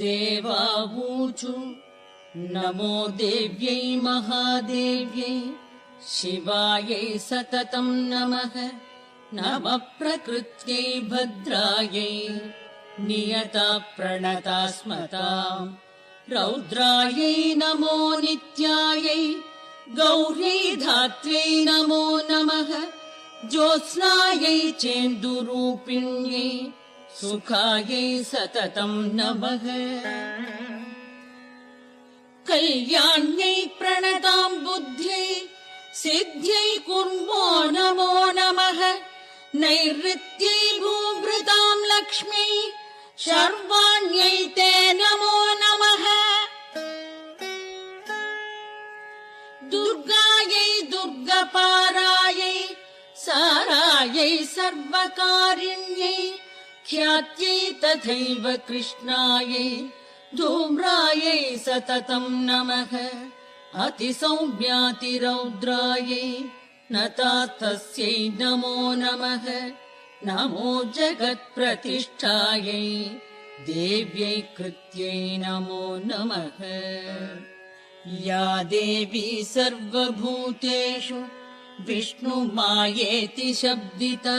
देवावूचु। नमो देव्यै महादेव्यै शिवायै सततम् नमः। नमः प्रकृत्यै भद्रायै नियता प्रणता स्मताम् रौद्रायै नमो नित्यायै गौर्यै धात्र्यै नमो नमः। ज्योत्स्नायै चेन्दुरूपिण्यै सुखायै सततम् नमः। कल्याण्यै प्रणताम् बुद्ध्यै सिद्ध्यै कुर्मो नमो नमः। नैऋत्यै भूभृताम् लक्ष्मी शर्वाण्यै ते नमो नमः। दुर्गायै दुर्गपारायै सारायै सर्वकारिण्यै ख्यात्यै तथैव कृष्णायै धूम्रायै सततम् नमः। अतिसौम्यातिरौद्रायै नता तस्यै नमो नमः। नमो जगत्प्रतिष्ठायै देव्यै कृत्यै नमो नमः। या देवी सर्वभूतेषु विष्णुमायेति शब्दिता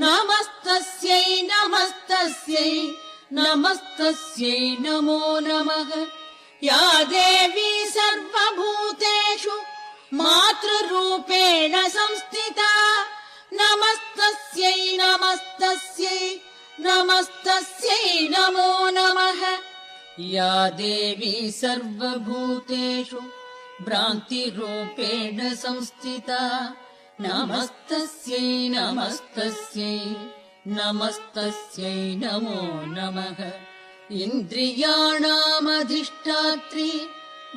नमस्तस्यै नमस्तस्यै नमस्तस्यै नमो नमः। या देवी सर्वभूतेषु मातृरूपेण संस्थिता। नमस्तस्यै नमस्तस्यै नमस्तस्यै नमो नमः। या देवी सर्वभूतेषु भ्रान्तिरूपेण संस्थिता नमस्तस्यै नमस्तस्यै नमस्तस्यै नमो नमः। इन्द्रियाणामधिष्ठात्री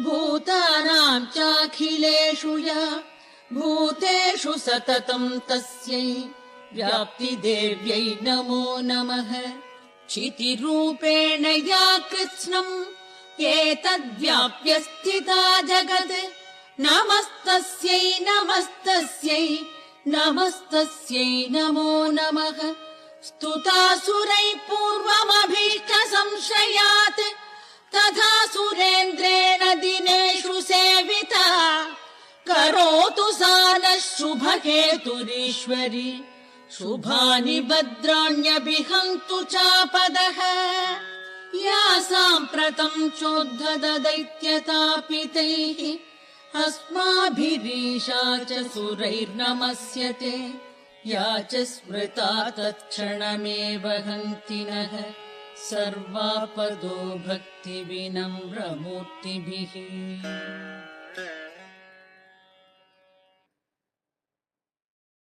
भूतानाम् चाखिलेषु या भूतेषु सततम् तस्यै व्याप्तिदेव्यै नमो नमः। क्षितिरूपेण या कृत्स्नम् एतद्व्याप्य स्थिता जगत् नमस्तस्यै नमस्तस्यै नमस्तस्यै नमो नमः। स्तुतासुरैः पूर्वमभीष्ट संशयात् तथा सुरेन्द्रेण दिनेषु सेविता। करोतु सा नः शुभकेतुरीश्वरि शुभानि भद्राण्यभिहन्तु चापदः। या साम्प्रतम् चोद्धदैत्यतापितैः अस्माभिरीशा च सुरैर्नमस्यते या च स्मृता तत्क्षणमेव हन्ति नः सर्वापदो भक्तिविनम्रमूर्तिभिः